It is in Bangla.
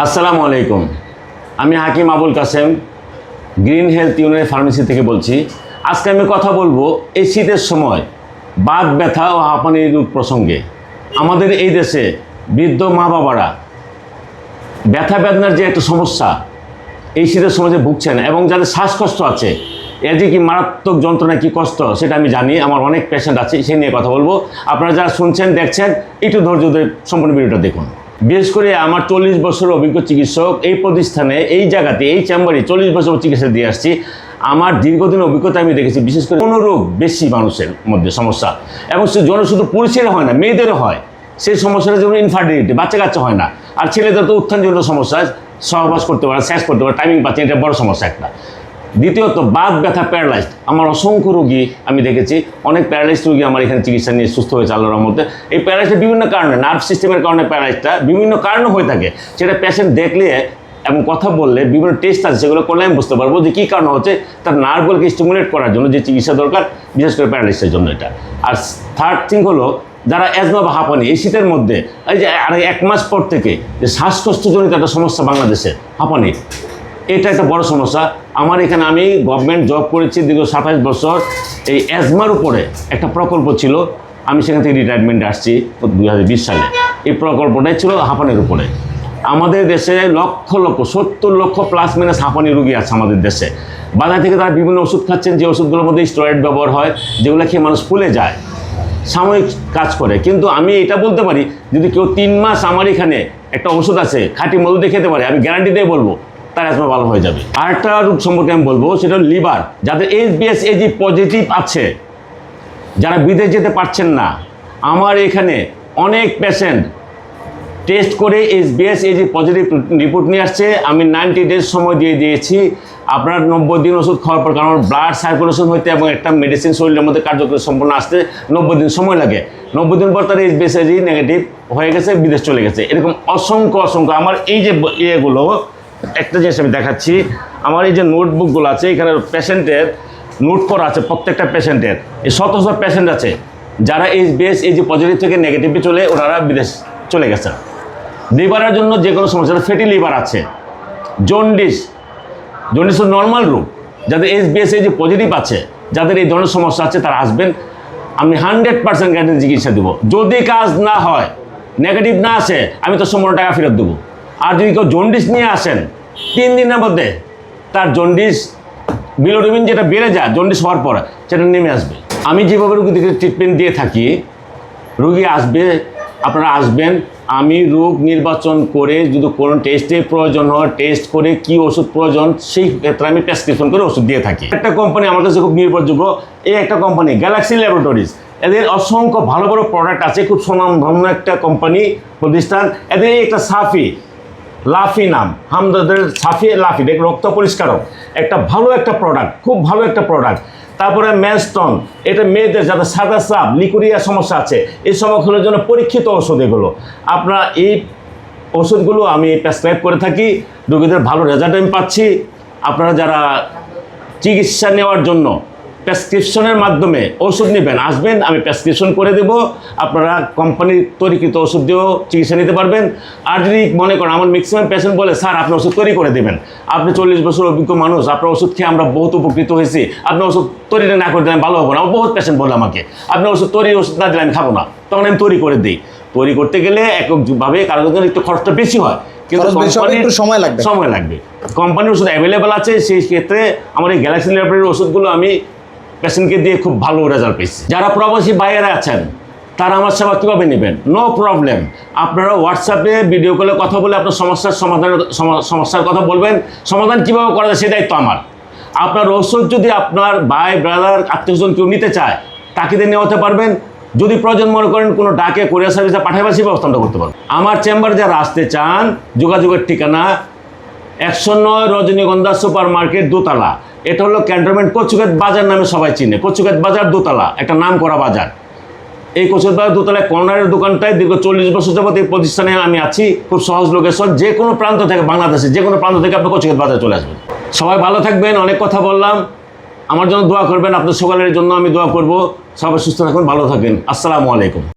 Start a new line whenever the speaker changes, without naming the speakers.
আসসালামু আলাইকুম। আমি Hakim Abul Kashem, green health union pharmacy থেকে বলছি। আজকে আমি কথা বলব এই শীতের সময় বাত, ব্যথা ও হাঁপানি রোগ প্রসঙ্গে। আমাদের এই দেশে বৃদ্ধ মা বাবারা ব্যথা বেদনার যে একটা সমস্যা, এই শীতের সময় যে ভুগছেন এবং যাদের শ্বাসকষ্ট আছে, এর যে কি মারাত্মক যন্ত্রণা, কি কষ্ট, সেটা আমি জানি, আমার অনেক পেশেন্ট আছে সে নিয়ে কথা বলব। আপনারা যারা শুনছেন, দেখছেন, একটু ধৈর্য ধরে সম্পূর্ণ ভিডিওটা দেখুন। বিশেষ করে আমার চল্লিশ বছর অভিজ্ঞ চিকিৎসক এই প্রতিষ্ঠানে, এই জায়গাতে, এই চেম্বারে চল্লিশ বছর চিকিৎসা দিয়ে আসছি। আমার দীর্ঘদিন অভিজ্ঞতা আমি দেখেছি, বিশেষ করে কোনো রোগ বেশি মানুষের মধ্যে সমস্যা। এবং সে জন শুধু পুরুষের হয় না মেয়েদেরও হয়। সেই সমস্যাটা যেমন ইনফার্টিলিটি বাচ্চা কাচ্চা হয় না। আর ছেলেদের তো উত্থানজনিত সমস্যা, সহবাস করতে পারে শেষ করতে পারে টাইমিং পাচ্ছে এটা বড় সমস্যা একটা। দ্বিতীয়ত, বাত ব্যথা প্যারালাইজড আমার অসংখ্য রোগী আমি দেখেছি। অনেক প্যারালাইজড রোগী আমার এখানে চিকিৎসা নিয়ে সুস্থ হয়েছে আল্লাহর মধ্যে এই প্যারালাইজটা বিভিন্ন কারণে নার্ভ সিস্টেমের কারণে প্যারালাইজটা বিভিন্ন কারণে হয়ে থাকে। সেটা পেশেন্ট দেখলে এবং কথা বললে বিভিন্ন টেস্ট আছে, সেগুলো করলে আমি বুঝতে পারব যে কী কারণ হচ্ছে তার নার্ভগুলোকে স্টিমুলেট করার জন্য যে চিকিৎসা দরকার, বিশেষ করে প্যারালাইসিসের জন্য এটা। আর থার্ড থিং হলো, যারা অ্যাজমা বা হাঁপানি, এই শীতের মধ্যে, এই যে আর এক মাস পর থেকে যে শ্বাসকষ্টজনিত একটা সমস্যা বাংলাদেশে, হাঁপানি। এটা একটা বড় সমস্যা। আমার এখানে আমি গভর্নমেন্ট জব করেছি দীর্ঘ সাতাশ বছর। এই অ্যাজমার উপরে একটা প্রকল্প ছিল। আমি সেখান থেকে রিটায়ারমেন্টে আসছি দুই হাজার বিশ সালে। এই প্রকল্পটাই ছিল হাঁপানির উপরে। আমাদের দেশে লক্ষ লক্ষ, সত্তর লক্ষ প্লাস মাইনাস হাঁপানি রুগী আছে আমাদের দেশে। বাজার থেকে তারা বিভিন্ন ওষুধ খাচ্ছেন, যে ওষুধগুলোর মধ্যে স্টেরয়েড ব্যবহার হয়, যেগুলো খেয়ে মানুষ ফুলে যায়, সাময়িক কাজ করে। কিন্তু আমি এটা বলতে পারি, যদি কেউ তিন মাস আমার এখানে একটা ওষুধ আছে, খাঁটি মধু দিয়ে খেতে পারে, আমি গ্যারান্টি দিয়ে বলব। তার অ্যাজমা ভালো হয়ে যাবে। আরেকটা রোগ সম্পর্কে আমি বলব, সেটা লিভার। যাদের এইচ বিএস এজি পজিটিভ আছে, যারা বিদেশ যেতে পারছেন না, আমার এখানে অনেক পেশেন্ট টেস্ট করে এস বিএস যে পজিটিভ রিপোর্ট নিয়ে আসছে। আমি নাইনটি ডেজ সময় দিয়ে দিয়েছি। আপনার নব্বই দিন ওষুধ খাওয়ার পর, কারণ ব্লাড সার্কুলেশন হইতে এবং একটা মেডিসিন শরীরের মধ্যে কার্যকরী সম্পূর্ণ আসতে নব্বই দিন সময় লাগে। নব্বই দিন পর তার এস বিএস এজি নেগেটিভ হয়ে গেছে, বিদেশ চলে গেছে। এরকম অসংখ্য অসংখ্য। আমার এই যে ইয়েগুলো একটা জিনিস আমি দেখাচ্ছি। আমার এই যে নোটবুকগুলো আছে, এখানে পেশেন্টের নোট করা আছে, প্রত্যেকটা পেশেন্টের। এই শত শত পেশেন্ট আছে, যারা এই বেস এই যে পজিটিভ থেকে নেগেটিভে চলে, ওনারা বিদেশ চলে গেছে। লিভারের জন্য যে কোনো সমস্যা ফ্যাটি লিভার আছে জন্ডিস জন্ডিস নর্মাল রোগ। যাদের এস বিএস এই যে পজিটিভ আছে, যাদের এই ধরনের সমস্যা আছে, তারা আসবেন। আমি হান্ড্রেড পার্সেন্ট গ্যারেন্টি চিকিৎসা দেবো। যদি কাজ না হয় নেগেটিভ না আসে, আমি তো সম্পূর্ণ টাকা ফেরত দেবো। আর যদি কেউ জন্ডিস নিয়ে আসেন, তিন দিনের মধ্যে তার জন্ডিস বিলোডোমিন যেটা বেড়ে যায়, জন্ডিস হওয়ার পর সেটা নেমে আসবে। আমি যেভাবে রোগীদেরকে ট্রিটমেন্ট দিয়ে থাকি, রুগী আসবে, আপনারা আসবেন, আমি রোগ নির্বাচন করে যদি কোনো টেস্টের প্রয়োজন হয় টেস্ট করে কি ওষুধ প্রয়োজন, সেই ক্ষেত্রে আমি প্রেসক্রিপশন করে ওষুধ দিয়ে থাকি। একটা কোম্পানি আমার কাছে খুব নির্ভরযোগ্য, এই একটা কোম্পানি গ্যালাক্সি ল্যাবরেটরিজ এদের অসংখ্য ভালো ভালো প্রোডাক্ট আছে, খুব সুনামধন্য একটা কোম্পানি প্রতিষ্ঠান। এদের একটা সাফি লাফি নাম। হামদাদের সাফি লাফি। দেখ, রক্ত পরিষ্কারক একটা ভালো একটা প্রোডাক্ট খুব ভালো একটা প্রোডাক্ট তারপরে ম্যানস্টন এটা মেয়েদের যাদের সাদা সাপ লিকুরিয়া সমস্যা আছে, এই সমস্যাগুলোর জন্য পরীক্ষিত ওষুধ এগুলো। আপনারা এই ওষুধগুলো আমি প্রেসক্রাইব করে থাকি, রোগীদের ভালো রেজাল্ট আমি পাচ্ছি। আপনারা যারা চিকিৎসা নেওয়ার জন্য প্রেসক্রিপশনের মাধ্যমে ওষুধ নেবেন। আসবেন আমি প্রেসক্রিপশন করে দেব। আপনারা কোম্পানির তৈরিকৃত ওষুধ দিয়েও চিকিৎসা নিতে পারবেন। আর যদি মনে করেন আমার ম্যাক্সিমাম পেশেন্ট বলে স্যার আপনি ওষুধ তৈরি করে দেবেন। আপনি চল্লিশ বছর অভিজ্ঞ মানুষ আপনার ওষুধ খেয়ে আমরা বহুত উপকৃত হয়েছি। আপনি ওষুধ তৈরি না করে দিলে ভালো হব না। বহুত পেশেন্ট বলে আমাকে আপনি ওষুধ তৈরি ওষুধ না দিলে আমি খাব না। তখন আমি তৈরি করে দিই। তৈরি করতে গেলে এককভাবে কারোর জন্য একটু খরচটা বেশি হয়। কিন্তু কোম্পানির-
সময় লাগবে।
সময় লাগবে। কোম্পানির ওষুধ অ্যাভেলেবেল আছে সেই ক্ষেত্রে আমার এই গ্যালাক্সি ল্যাবরেটরির ওষুধগুলো আমি পেশেন্টকে দিয়ে খুব ভালো রেজাল্ট পেয়েছি। যারা প্রবাসী বাইরে আছেন, তারা আমার সেবা কীভাবে নেবেন? নো প্রবলেম আপনারা হোয়াটসঅ্যাপে ভিডিও কলে কথা বলে আপনার সমস্যার সমাধানের সমস্যার কথা বলবেন। সমাধান কীভাবে করা যায় সেটাই তো আমার। আপনার ওষুধ যদি আপনার ভাই ব্রাদার আত্মীয়স্বজন কেউ নিতে চায়, তাকে দিয়ে নেওয়াতে পারবেন। যদি প্রয়োজন মনে করেন কোনো ডাকে কোরিয়ার সার্ভিসে পাঠাইবার সেই ব্যবস্থাটা করতে পারবেন আমার চেম্বারে যারা আসতে চান, যোগাযোগের ঠিকানা একশো নয় রজনীগন্ধা সুপার মার্কেট দোতলা। এটা হলো ক্যান্টনমেন্ট কচুকেত বাজার নামে সবাই চিনে। কচুকেত বাজার দোতলা, একটা নাম করা বাজার। এই কচুকেত বাজার দোতলায় কর্নারের দোকানটায় দীর্ঘ চল্লিশ বছর যাবত এই প্রতিষ্ঠানে আমি আছি। খুব সহজ লোকেশন যে কোনো প্রান্ত থেকে বাংলাদেশে, যে কোনো প্রান্ত থেকে আপনি কচুকেত বাজার চলে আসবেন। সবাই ভালো থাকবেন, অনেক কথা বললাম। আমার জন্য দোয়া করবেন আপনার সকালের জন্য আমি দোয়া করব। সবাই সুস্থ থাকুন, ভালো থাকবেন। আসসালামু আলাইকুম।